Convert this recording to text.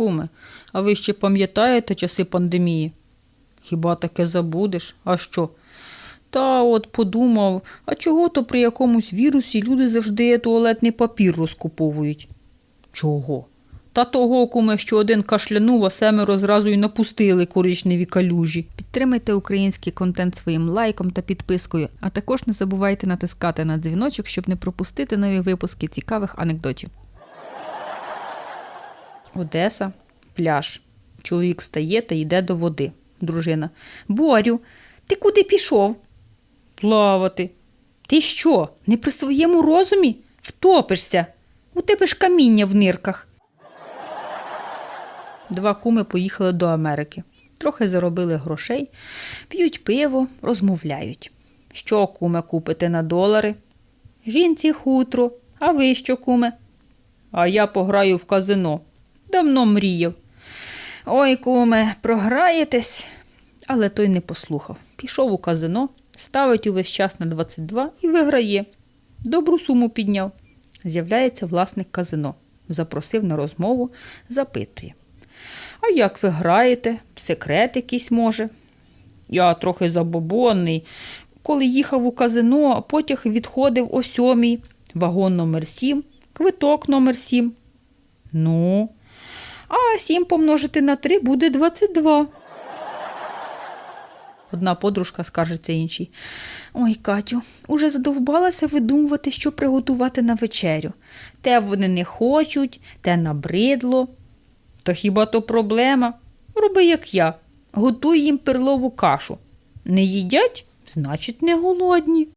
Куме, а ви ще пам'ятаєте часи пандемії? Хіба таке забудеш? А що? Та от подумав, а чого то при якомусь вірусі люди завжди туалетний папір розкуповують? Чого? Та того, куме, що один кашлянув, а семеро зразу й напустили коричневі калюжі. Підтримайте український контент своїм лайком та підпискою, а також не забувайте натискати на дзвіночок, щоб не пропустити нові випуски цікавих анекдотів. Одеса, пляж. Чоловік встає та йде до води. Дружина. Борю, ти куди пішов? Плавати. Ти що, не при своєму розумі? Втопишся. У тебе ж каміння в нирках. Два куми поїхали до Америки. Трохи заробили грошей, п'ють пиво, розмовляють. Що, куме, купите на долари? Жінці хутро. А ви що, куме? А я пограю в казино. Давно мріяв. Ой, куме, програєтесь. Але той не послухав. Пішов у казино, ставить увесь час на 22 і виграє. Добру суму підняв. З'являється власник казино. Запросив на розмову, запитує. А як ви граєте? Секрет якийсь може? Я трохи забобонний. Коли їхав у казино, потяг відходив о сьомій, вагон номер 7, квиток номер 7. Ну, а 7 помножити на 3 буде 22. Одна подружка скаржиться іншій. Ой, Катю, уже задовбалася видумувати, що приготувати на вечерю. Те вони не хочуть, те набридло. Та хіба то проблема? Роби, як я. Готуй їм перлову кашу. Не їдять, значить, не голодні.